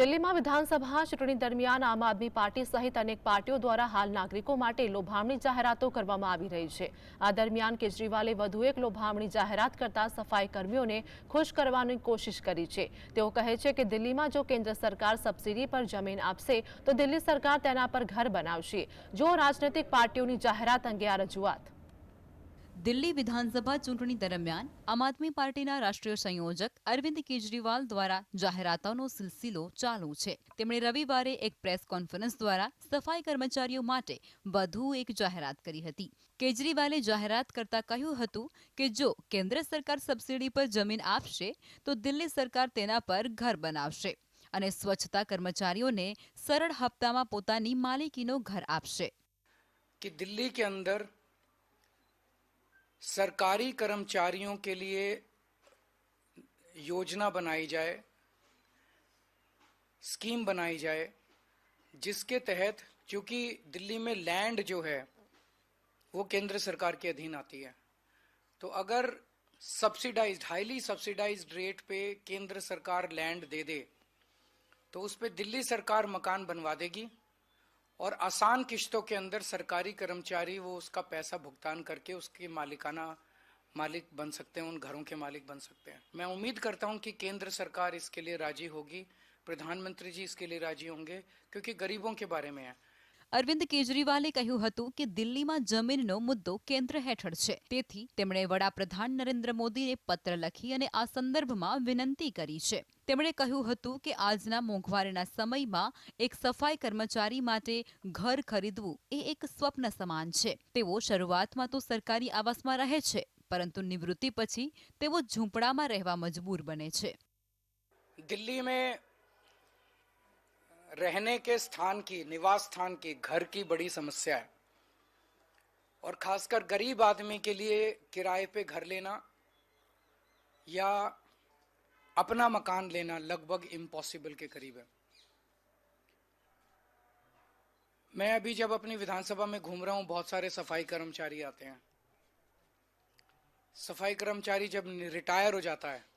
દિલ્હીમાં વિધાનસભા ચૂંટણી દરમિયાન આમ આદમી પાર્ટી સહિત અનેક પાર્ટીઓ દ્વારા હાલ નાગરિકો માટે લોભામણી જાહેરાતો કરવામાં આવી રહી છે આ દરમિયાન કેજરીવાલે વધુ એક લોભામણી જાહેરાત કરતા સફાઈ કર્મીઓને ખુશ કરવાની કોશિશ કરી છે તેઓ કહે છે કે દિલ્હીમાં જો કેન્દ્ર સરકાર સબસિડી પર જમીન આપશે તો દિલ્હી સરકાર તેના પર ઘર બનાવશે જો રાજનૈતિક પાર્ટીઓની જાહેરાત અંગે આ રજૂઆત દિલ્હી વિધાનસભા ચૂંટણી દરમિયાન આમ આદમી પાર્ટીના રાષ્ટ્રીય સંયોજક અરવિંદ કેજરીવાલ દ્વારા જાહેરાતોનો સિલસિલો ચાલુ છે તેમણે રવિવારે એક પ્રેસ કોન્ફરન્સ દ્વારા સફાઈ કર્મચારીઓ માટે વધુ એક જાહેરાત કરી હતી કેજરીવાલે જાહેરાત કરતા કહ્યું હતું કે જો કેન્દ્ર સરકાર સબસિડી પર જમીન આપશે તો દિલ્હી સરકાર તેના પર ઘર બનાવશે અને સ્વચ્છતા કર્મચારીઓને સરળ હપ્તામાં પોતાની માલિકીનો ઘર આપશે કે દિલ્હી કે અંદર सरकारी कर्मचारियों के लिए योजना बनाई जाए स्कीम बनाई जाए जिसके तहत क्योंकि दिल्ली में लैंड जो है वो केंद्र सरकार के अधीन आती है तो अगर सब्सिडाइज हाईली सब्सिडाइज रेट पे केंद्र सरकार लैंड दे दे तो उस पर दिल्ली सरकार मकान बनवा देगी और आसान किश्तों के अंदर सरकारी कर्मचारी वो उसका पैसा भुगतान करके उसके मालिकाना मालिक बन सकते हैं उन घरों के मालिक बन सकते हैं मैं उम्मीद करता हूं कि केंद्र सरकार इसके लिए राजी होगी प्रधानमंत्री जी इसके लिए राजी होंगे क्योंकि गरीबों के बारे में અરવિંદ કેજરીવાલે કહ્યું હતું કે દિલ્હીમાં જમીનનો મુદ્દો કેન્દ્ર હેઠળ છે તેથી તેમણે વડાપ્રધાન નરેન્દ્ર મોદીને પત્ર લખી અને આ સંદર્ભમાં વિનંતી કરી છે તેમણે કહ્યું હતું કે આજના મોગવારેના સમયમાં એક સફાઈ કર્મચારી માટે ઘર ખરીદવું એ એક સ્વપ્ન સમાન છે તેઓ શરૂઆતમાં તો સરકારી આવાસમાં રહે છે પરંતુ નિવૃત્તિ પછી તેઓ ઝૂંપડામાં રહેવા મજબૂર બને છે ગલીમાં રહેને કે સ્થાનકી નિવાસ સ્થાન કે ઘરની મોટી સમસ્યા છે અને ખાસકર ગરીબ આદમી કે લિયે કિરાયે પે ઘર લેના યા अपना मकान लेना लगभग इम्पॉसिबल के करीब है मैं अभी जब अपनी विधानसभा में घूम रहा हूं बहुत सारे सफाई कर्मचारी आते हैं सफाई कर्मचारी जब रिटायर हो जाता है